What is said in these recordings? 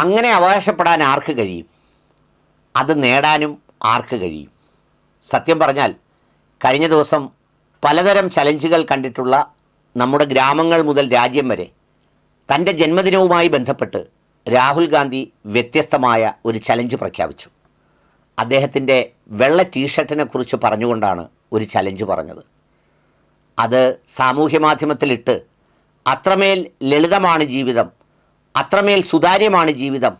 അങ്ങനെ അവകാശപ്പെടാൻ ആർക്ക് കഴിയും? അത് നേടാനും ആർക്ക് കഴിയും? സത്യം പറഞ്ഞാൽ കഴിഞ്ഞ ദിവസം പലതരം ചലഞ്ചുകൾ കണ്ടിട്ടുള്ള നമ്മുടെ ഗ്രാമങ്ങൾ മുതൽ രാജ്യം വരെ തന്റെ ജന്മദിനവുമായി ബന്ധപ്പെട്ട് രാഹുൽ ഗാന്ധി വ്യത്യസ്തമായ ഒരു ചലഞ്ച് പ്രഖ്യാപിച്ചു. അദ്ദേഹത്തിന്റെ വെള്ള ടീഷർട്ടിനെ കുറിച്ച് പറഞ്ഞുകൊണ്ടാണ് ഒരു ചലഞ്ച് പറഞ്ഞത്. അത് സാമൂഹ്യ മാധ്യമത്തിലിട്ട് അത്രമേൽ ലളിതമാണ് ജീവിതം അത്രമേൽ സുതാര്യമാണ് ജീവിതം.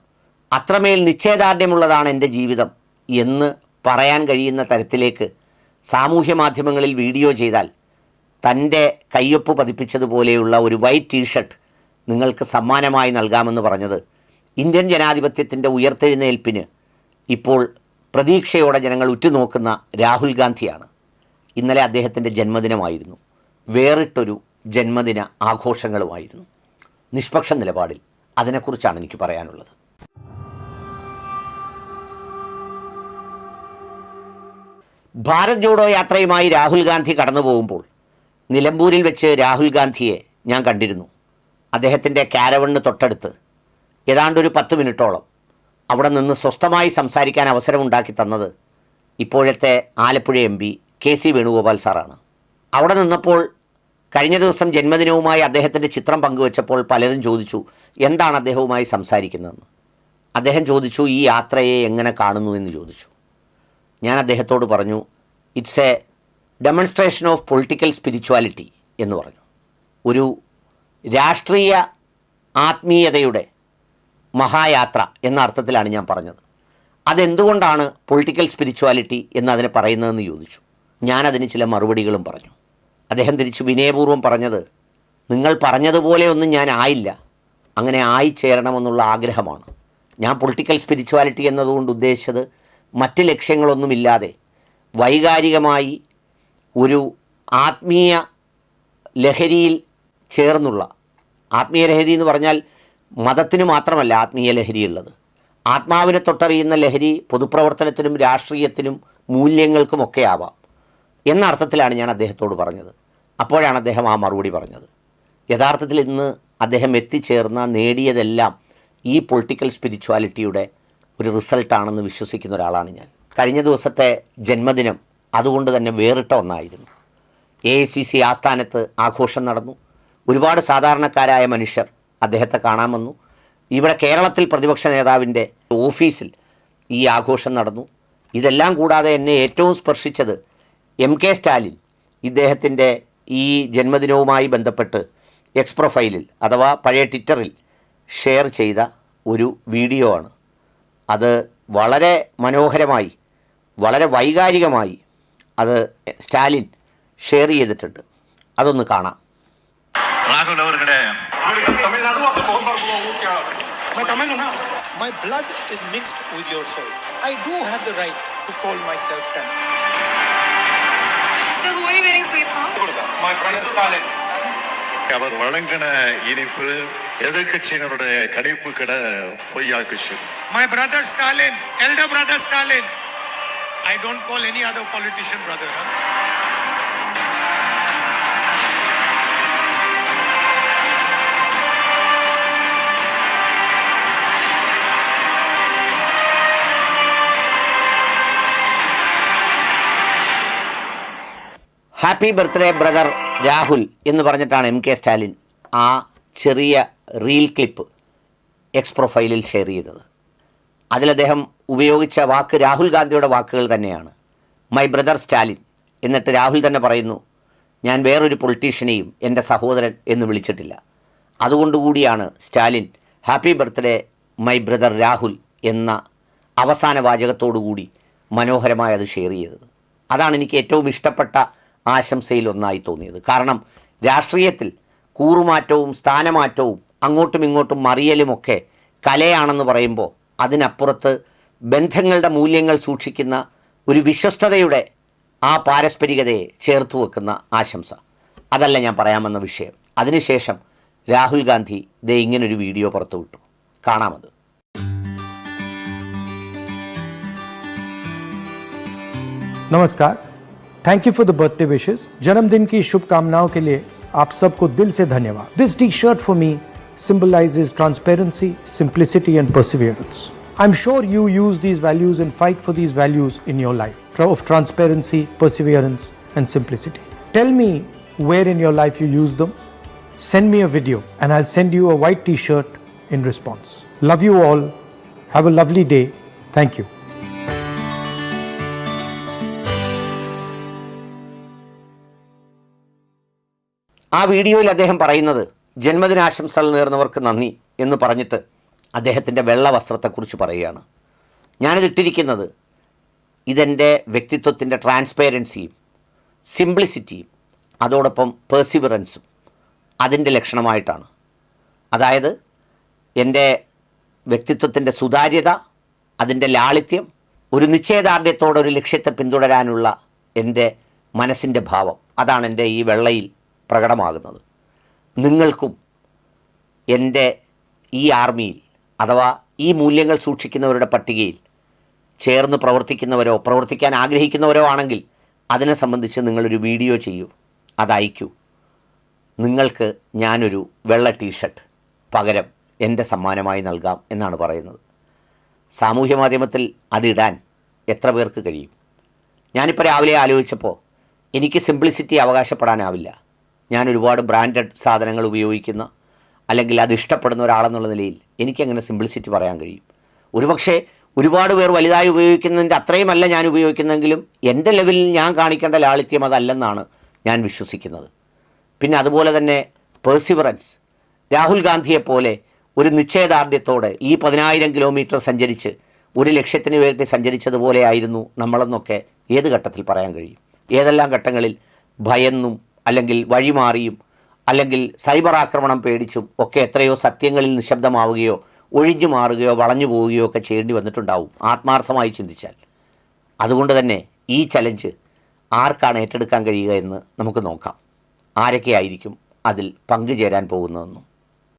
അത്രമേൽ നിശ്ചയദാർഢ്യമുള്ളതാണ് എന്റെ ജീവിതം എന്ന് പറയാൻ കഴിയുന്ന തരത്തിലേക്ക് സാമൂഹ്യ മാധ്യമങ്ങളിൽ വീഡിയോ ചെയ്താൽ തന്റെ കയ്യൊപ്പ് പതിപ്പിച്ചതുപോലെയുള്ള ഒരു വൈറ്റ് ടീഷർട്ട് നിങ്ങൾക്ക് സമ്മാനമായി നൽകാമെന്ന് പറഞ്ഞത് ഇന്ത്യൻ ജനാധിപത്യത്തിന്റെ ഉയർത്തെഴുന്നേൽപ്പിന് ഇപ്പോൾ പ്രതീക്ഷയോടെ ജനങ്ങൾ ഉറ്റുനോക്കുന്ന രാഹുൽ ഗാന്ധിയാണ്. ഇന്നലെ അദ്ദേഹത്തിന്റെ ജന്മദിനമായിരുന്നു. വേറിട്ടൊരു ജന്മദിന ആഘോഷങ്ങളുമായിരുന്നു. നിഷ്പക്ഷ നിലപാടിൽ അതിനെക്കുറിച്ചാണ് എനിക്ക് പറയാനുള്ളത്. ഭാരത് ജോഡോ യാത്രയുമായി രാഹുൽ ഗാന്ധി കടന്നു പോകുമ്പോൾ നിലമ്പൂരിൽ വെച്ച് രാഹുൽ ഗാന്ധിയെ ഞാൻ കണ്ടിരുന്നു. അദ്ദേഹത്തിന്റെ കാരവണ്ണ് തൊട്ടടുത്ത് ഏതാണ്ട് ഒരു പത്ത് മിനിറ്റോളം അവിടെ നിന്ന് സ്വസ്ഥമായി സംസാരിക്കാൻ അവസരമുണ്ടാക്കി തന്നത് ഇപ്പോഴത്തെ Alappuzha M P K C Venugopal സാറാണ്. അവിടെ നിന്നപ്പോൾ കഴിഞ്ഞ ദിവസം ജന്മദിനവുമായി അദ്ദേഹത്തിന്റെ ചിത്രം പങ്കുവച്ചപ്പോൾ പലരും ചോദിച്ചു എന്താണ് അദ്ദേഹവുമായി സംസാരിക്കുന്നതെന്ന്? അദ്ദേഹം ചോദിച്ചു ഈ യാത്രയെ എങ്ങനെ കാണുന്നു? എന്ന് ചോദിച്ചു. ഞാൻ അദ്ദേഹത്തോട് പറഞ്ഞു it's a demonstration of political spirituality എന്ന് പറഞ്ഞു. ഒരു രാഷ്ട്രീയ ആത്മീയതയുടെ മഹായാത്ര എന്ന അർത്ഥത്തിലാണ് ഞാൻ പറഞ്ഞത്. അതെന്തുകൊണ്ടാണ് പൊളിറ്റിക്കൽ സ്പിരിച്വാലിറ്റി എന്ന് അതിനെ പറയുന്നതെന്ന് ചോദിച്ചു. ഞാനതിന് ചില മറുപടികളും പറഞ്ഞു. അദ്ദേഹം തിരിച്ച് വിനയപൂർവം പറഞ്ഞത് നിങ്ങൾ പറഞ്ഞതുപോലെയൊന്നും ഞാൻ ആയില്ല. അങ്ങനെ ആയിച്ചേരണമെന്നുള്ള ആഗ്രഹമാണ്. ഞാൻ പൊളിറ്റിക്കൽ സ്പിരിച്വാലിറ്റി എന്നതുകൊണ്ട് ഉദ്ദേശിച്ചത് മറ്റ് ലക്ഷ്യങ്ങളൊന്നുമില്ലാതെ വൈകാരികമായി ഒരു ആത്മീയ ലഹരിയിൽ ചേർന്നുള്ള ആത്മീയ ലഹരി എന്ന് പറഞ്ഞാൽ മതത്തിന് മാത്രമല്ല ആത്മീയ ലഹരിയുള്ളത്. ആത്മാവിനെ തൊട്ടറിയുന്ന ലഹരി പൊതുപ്രവർത്തനത്തിനും രാഷ്ട്രീയത്തിനും മൂല്യങ്ങൾക്കുമൊക്കെ ആവാം. എന്ന അർത്ഥത്തിലാണ് ഞാൻ അദ്ദേഹത്തോട് പറഞ്ഞത്. അപ്പോഴാണ് അദ്ദേഹം ആ മറുപടി പറഞ്ഞത്. യഥാർത്ഥത്തിൽ ഇന്ന് അദ്ദേഹം എത്തിച്ചേർന്ന നേടിയതെല്ലാം ഈ പൊളിറ്റിക്കൽ സ്പിരിച്വാലിറ്റിയുടെ ഒരു റിസൾട്ടാണെന്ന് വിശ്വസിക്കുന്ന ഒരാളാണ് ഞാൻ. കഴിഞ്ഞ ദിവസത്തെ ജന്മദിനം അതുകൊണ്ട് തന്നെ വേറിട്ട ഒന്നായിരുന്നു. എ ഐ സി സി ആസ്ഥാനത്ത് ആഘോഷം നടന്നു. ഒരുപാട് സാധാരണക്കാരായ മനുഷ്യർ അദ്ദേഹത്തെ കാണാൻ വന്നു. ഇവിടെ കേരളത്തിൽ പ്രതിപക്ഷ നേതാവിന്റെ ഓഫീസിൽ ഈ ആഘോഷം നടന്നു. ഇതെല്ലാം കൂടാതെ എന്നെ ഏറ്റവും സ്പർശിച്ചത് എം കെ സ്റ്റാലിൻ ഇദ്ദേഹത്തിന്റെ ഈ ജന്മദിനവുമായി ബന്ധപ്പെട്ട് എക്സ് പ്രൊഫൈലിൽ അഥവാ പഴയ ട്വിറ്ററിൽ ഷെയർ ചെയ്ത ഒരു വീഡിയോ ആണ്. അത് വളരെ മനോഹരമായി വളരെ വൈകാരികമായി അത് സ്റ്റാലിൻ ഷെയർ ചെയ്തിട്ടുണ്ട്. അതൊന്ന് കാണാം. அவர் வழங்கின இனிப்பு எதிர்கட்சியினருடைய கணிப்பு கடை பொய்யாக்குச்சு My brother Stalin, elder brother Stalin. I don't call any other politician brother. Huh? Happy birthday brother Rahul എന്ന് പറഞ്ഞിട്ടാണ് എം കെ സ്റ്റാലിൻ ആ ചെറിയ റീൽ ക്ലിപ്പ് എക്സ് പ്രൊഫൈലിൽ ഷെയർ ചെയ്തത്. അതിൽ അദ്ദേഹം ഉപയോഗിച്ച വാക്ക് രാഹുൽ ഗാന്ധിയുടെ വാക്കുകൾ തന്നെയാണ്. മൈ ബ്രദർ സ്റ്റാലിൻ എന്നിട്ട് രാഹുൽ തന്നെ പറയുന്നു ഞാൻ വേറൊരു പൊളിറ്റീഷ്യനെയും എന്റെ സഹോദരൻ എന്ന് വിളിച്ചിട്ടില്ല. അതുകൊണ്ടുകൂടിയാണ് Stalin happy birthday my brother Rahul എന്ന അവസാന വാചകത്തോടുകൂടി മനോഹരമായി അത് ഷെയർ ചെയ്തത്. അതാണ് എനിക്ക് ഏറ്റവും ഇഷ്ടപ്പെട്ട ആശംസയിൽ ഒന്നായി തോന്നിയത്. കാരണം രാഷ്ട്രീയത്തിൽ കൂറുമാറ്റവും സ്ഥാനമാറ്റവും അങ്ങോട്ടും ഇങ്ങോട്ടും മറിയലുമൊക്കെ കലയാണെന്ന് പറയുമ്പോൾ അതിനപ്പുറത്ത് ബന്ധങ്ങളുടെ മൂല്യങ്ങൾ സൂക്ഷിക്കുന്ന ഒരു വിശ്വസ്തതയുടെ ആ പാരസ്പരികതയെ ചേർത്ത് വെക്കുന്ന ആശംസ. അതല്ല ഞാൻ പറയാമെന്ന വിഷയം. അതിനുശേഷം രാഹുൽ ഗാന്ധി ദേ ഇങ്ങനൊരു വീഡിയോ പുറത്തുവിട്ടു കാണാമത്. നമസ്കാരം Thank you for the birthday wishes जन्मदिन की शुभकामनाओं के लिए आप सबको दिल से धन्यवाद this T shirt for me symbolizes transparency, simplicity, and perseverance. I'm sure you use these values and fight for these values in your life of transparency, perseverance, and simplicity. Tell me where in your life you use them. Send me a video and I'll send you a white t shirt in response. Love you all. Have a lovely day. Thank you. ആ വീഡിയോയിൽ അദ്ദേഹം പറയുന്നത് ജന്മദിനാശംസകൾ നേർന്നവർക്ക് നന്ദി എന്ന് പറഞ്ഞിട്ട് അദ്ദേഹത്തിന്റെ വെള്ള വസ്ത്രത്തെക്കുറിച്ച് പറയുകയാണ്. ഞാനിത് ഇട്ടിരിക്കുന്നത് ഇതെന്റെ വ്യക്തിത്വത്തിന്റെ ട്രാൻസ്പെയറൻസിയും സിംപ്ലിസിറ്റിയും അതോടൊപ്പം പേഴ്സിവറൻസും അതിന്റെ ലക്ഷണമായിട്ടാണ്. അതായത് എന്റെ വ്യക്തിത്വത്തിന്റെ സുതാര്യത അതിന്റെ ലാളിത്യം ഒരു നിശ്ചയദാർഢ്യത്തോടെ ഒരു ലക്ഷ്യത്തെ പിന്തുടരാനുള്ള എന്റെ മനസ്സിന്റെ ഭാവം. അതാണ് എന്റെ ഈ വെള്ളയിൽ പ്രകടമാകുന്നത്. നിങ്ങൾക്കും എന്റെ ഈ ആർമിയിൽ അഥവാ ഈ മൂല്യങ്ങൾ സൂക്ഷിക്കുന്നവരുടെ പട്ടികയിൽ ചേർന്ന് പ്രവർത്തിക്കുന്നവരോ പ്രവർത്തിക്കാൻ ആഗ്രഹിക്കുന്നവരോ ആണെങ്കിൽ അതിനെ സംബന്ധിച്ച് നിങ്ങളൊരു വീഡിയോ ചെയ്യൂ. അത് നിങ്ങൾക്ക് ഞാനൊരു വെള്ള ടീഷർട്ട് പകരം എന്റെ സമ്മാനമായി നൽകാം എന്നാണ് പറയുന്നത്. സാമൂഹ്യ മാധ്യമത്തിൽ അതിടാൻ എത്ര പേർക്ക് കഴിയും? ഞാനിപ്പോൾ രാവിലെ ആലോചിച്ചപ്പോൾ എനിക്ക് സിംപ്ലിസിറ്റി അവകാശപ്പെടാനാവില്ല. ഞാൻ ഒരുപാട് ബ്രാൻഡഡ് സാധനങ്ങൾ ഉപയോഗിക്കുന്ന അല്ലെങ്കിൽ അത് ഇഷ്ടപ്പെടുന്ന ഒരാളെന്നുള്ള നിലയിൽ എനിക്കങ്ങനെ സിംപ്ലിസിറ്റി പറയാൻ കഴിയും. ഒരുപക്ഷെ ഒരുപാട് പേർ വലുതായി ഉപയോഗിക്കുന്നതിന്റെ അത്രയുമല്ല ഞാൻ ഉപയോഗിക്കുന്നെങ്കിലും എന്റെ ലെവലിൽ ഞാൻ കാണിക്കേണ്ട ലാളിത്യം അതല്ലെന്നാണ് ഞാൻ വിശ്വസിക്കുന്നത്. പിന്നെ അതുപോലെ തന്നെ പേഴ്സിവറൻസ് രാഹുൽ ഗാന്ധിയെപ്പോലെ ഒരു നിശ്ചയദാർഢ്യത്തോടെ ഈ പതിനായിരം കിലോമീറ്റർ സഞ്ചരിച്ച് ഒരു ലക്ഷ്യത്തിന് വേണ്ടി സഞ്ചരിച്ചതുപോലെയായിരുന്നു നമ്മളെന്നൊക്കെ ഏത് ഘട്ടത്തിൽ പറയാൻ കഴിയും? ഏതെല്ലാം ഘട്ടങ്ങളിൽ ഭയന്നും അല്ലെങ്കിൽ വഴിമാറിയും അല്ലെങ്കിൽ സൈബർ ആക്രമണം പേടിച്ചും ഒക്കെ എത്രയോ സത്യങ്ങളിൽ നിശബ്ദമാവുകയോ ഒഴിഞ്ഞു മാറുകയോ വളഞ്ഞു പോവുകയോ ഒക്കെ ചെയ്യേണ്ടി വന്നിട്ടുണ്ടാവും ആത്മാർത്ഥമായി ചിന്തിച്ചാൽ. അതുകൊണ്ട് തന്നെ ഈ ചലഞ്ച് ആർക്കാണ് ഏറ്റെടുക്കാൻ കഴിയുക എന്ന് നമുക്ക് നോക്കാം. ആരൊക്കെയായിരിക്കും അതിൽ പങ്കുചേരാൻ പോകുന്നതെന്നും.